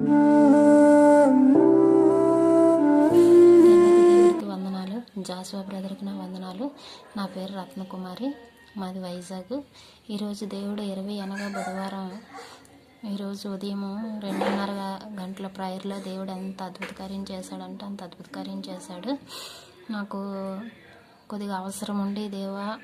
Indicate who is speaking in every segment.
Speaker 1: వందనాలు. జాసువా బ్రదర్కి నా వందనాలు. నా పేరు రత్నకుమారి. మాది వైజాగ్. ఈరోజు దేవుడు ఇరవై అనగా బుధవారం. ఈరోజు ఉదయం రెండున్నర గంటల ప్రైర్లో దేవుడు ఎంత అద్భుత కార్యం చేశాడంటే అంత అద్భుత కార్యం చేశాడు. నాకు కొద్దిగా అవసరం ఉండి దేవా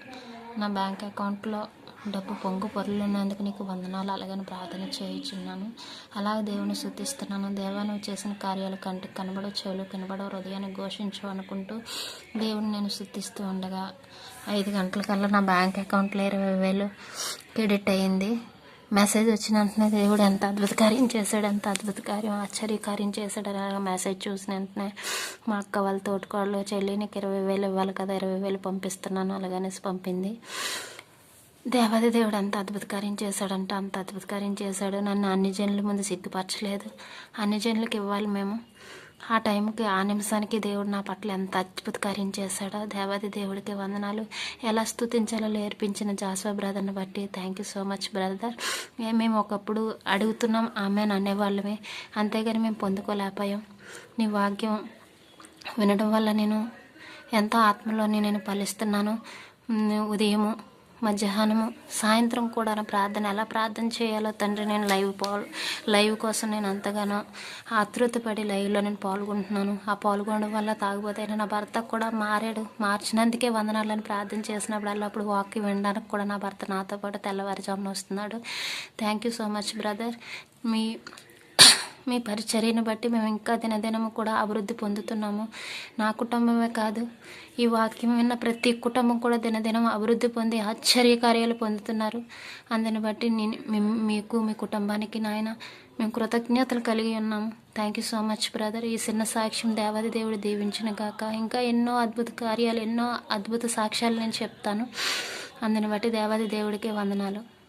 Speaker 1: నా బ్యాంక్ అకౌంట్లో డబ్బు పొంగు పొరలున్నందుకు నీకు వందనాలు. అలాగని ప్రార్థన చేయించున్నాను. అలాగే దేవుని శుద్ధిస్తున్నాను దేవా నువ్వు చేసిన కార్యాలు కంటికి కనబడవు చెవులు కనబడవు హృదయాన్ని ఘోషించు అనుకుంటూ దేవుని నేను శుద్ధిస్తూ ఉండగా ఐదు గంటలకల్లా నా బ్యాంక్ అకౌంట్లో ఇరవై వేలు క్రెడిట్ అయ్యింది మెసేజ్ వచ్చిన వెంటనే దేవుడు ఎంత అద్భుత కార్యం చేశాడు ఎంత అద్భుత కార్యం ఆశ్చర్య కార్యం చేశాడు అలాగా మెసేజ్ చూసిన వెంటనే మా అక్క వాళ్ళ తోటికోళ్ళు చెల్లి నీకు ఇరవై వేలు ఇవ్వాలి కదా ఇరవై వేలు పంపిస్తున్నాను. అలాగనేసి పంపింది. దేవాది దేవుడు అంత అద్భుత కార్యం చేశాడంట అంత అద్భుత కార్యం చేశాడు. నన్ను అన్ని జనుల ముందు సిగ్గుపరచలేదు. అన్ని జనులకు ఇవ్వాలి మేము. ఆ టైంకి ఆ నిమిషానికి దేవుడు నా పట్ల ఎంత అద్భుత కార్యం చేశాడో దేవాది దేవుడికి వందనాలు. ఎలా స్థుతించాలో నేర్పించిన జాస్వా బ్రదర్ని బట్టి thank you so much brother మేము ఒకప్పుడు అడుగుతున్నాం ఆమె అనేవాళ్ళమే. అంతేగాని మేము పొందుకోలేకపోయాం. నీ వాక్యం వినడం వల్ల నేను ఎంతో ఆత్మలోని నేను ఫలిస్తున్నాను. ఉదయము మధ్యాహ్నము సాయంత్రం కూడా నా ప్రార్థన ఎలా ప్రార్థన చేయాలో తండ్రి నేను లైవ్ పాల్ లైవ్ కోసం నేను అంతగానో ఆతృతపడి లైవ్లో నేను పాల్గొంటున్నాను. ఆ పాల్గొనడం వల్ల తాగిపోతే నా భర్త కూడా మారాడు. మార్చినందుకే వందనాలని ప్రార్థన చేసినప్పుడు అప్పుడు వాక్కి వినడానికి కూడా నా భర్త నాతో పాటు తెల్లవారుజామున వస్తున్నాడు. Thank you so much brother మీ మీ పరిచర్యను బట్టి మేము ఇంకా దినదినము కూడా అభివృద్ధి పొందుతున్నాము. నా కుటుంబమే కాదు ఈ వాక్యం విన్న ప్రతి కుటుంబం కూడా దినదినం అభివృద్ధి పొంది ఆశ్చర్య కార్యాలు పొందుతున్నారు. అందుని బట్టి నేను మీకు మీ కుటుంబానికి నాయన మేము కృతజ్ఞతలు కలిగి ఉన్నాము. Thank you so much brother ఈ చిన్న సాక్ష్యం దేవాది దేవుడు దీవించిన గాక. ఇంకా ఎన్నో అద్భుత కార్యాలు ఎన్నో అద్భుత సాక్ష్యాలు నేను చెప్తాను. అందుని బట్టి దేవాది దేవుడికి వందనాలు.